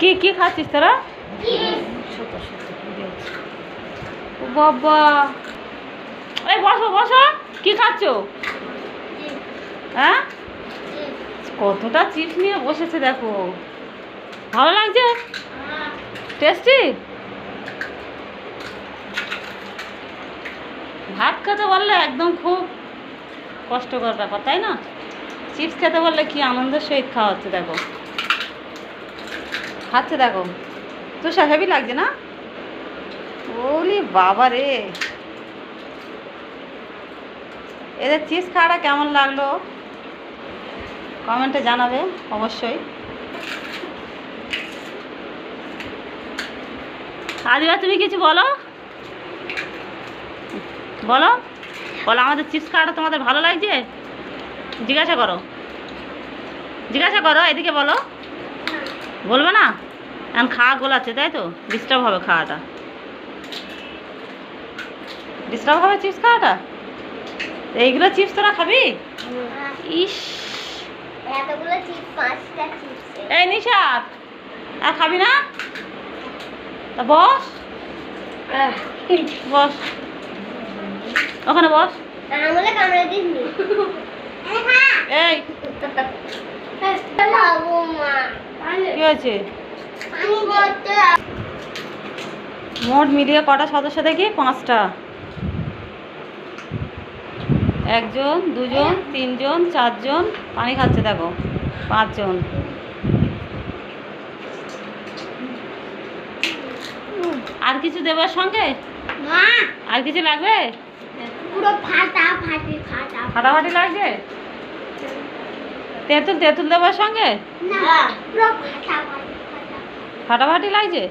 কি কি খাচ্ছিস তোরা? বাবা। এই বসো বসো। কি খাচ্ছ? হ্যাঁ? কতটা চিপস নিয়ে বসেছে দেখো। ভালো লাগছে? টেস্টি? ভাত খেতে বললে একদম খুব কষ্টকর ব্যাপার, তাই না? চিপস খেতে বললে কি আনন্দের সহিত খাওয়া হচ্ছে, দেখো। খাচ্ছে দেখো। তুষার হেভি লাগছে না? ওলি বাবা রে। এদের চিপস খাওয়াটা কেমন লাগল? কমেন্টে জানাবে, অবশ্যই। আদিবা তুমি কিছু বলো? বলো? বলো, আমাদের চিপস খাওয়াটা তোমাদের ভালো লাগছে? জিজ্ঞাসা করো। জিজ্ঞাসা করো, এদিকে বলো। বলবে না? এখন খাওয়া গোলাচ্ছে তাই তো? ডিস্টার্ব হবে খাওয়াটা। ডিস্টার্ব হবে চিপস খাওয়াটা? এইগুলো চিপস তোরা খাবি? ইস। পাঁচটা চিপস এই নিশাদ আর খাবি না? তা বস। বস। ওখানে বস। এই। কি হয়েছে? মোট মিলিয়ে কটা সদস্য দেখি? পাঁচটা। একজন দুজন তিনজন চারজন। পানি খাচ্ছে দেখো। পাঁচজন। আর কিছু দেবার সঙ্গে? আর কিছু লাগবে? ফাটাফাটি লাগছে তেঁতুল তেঁতুল দেবার সঙ্গে? না ফাটাফাটি লাগছে?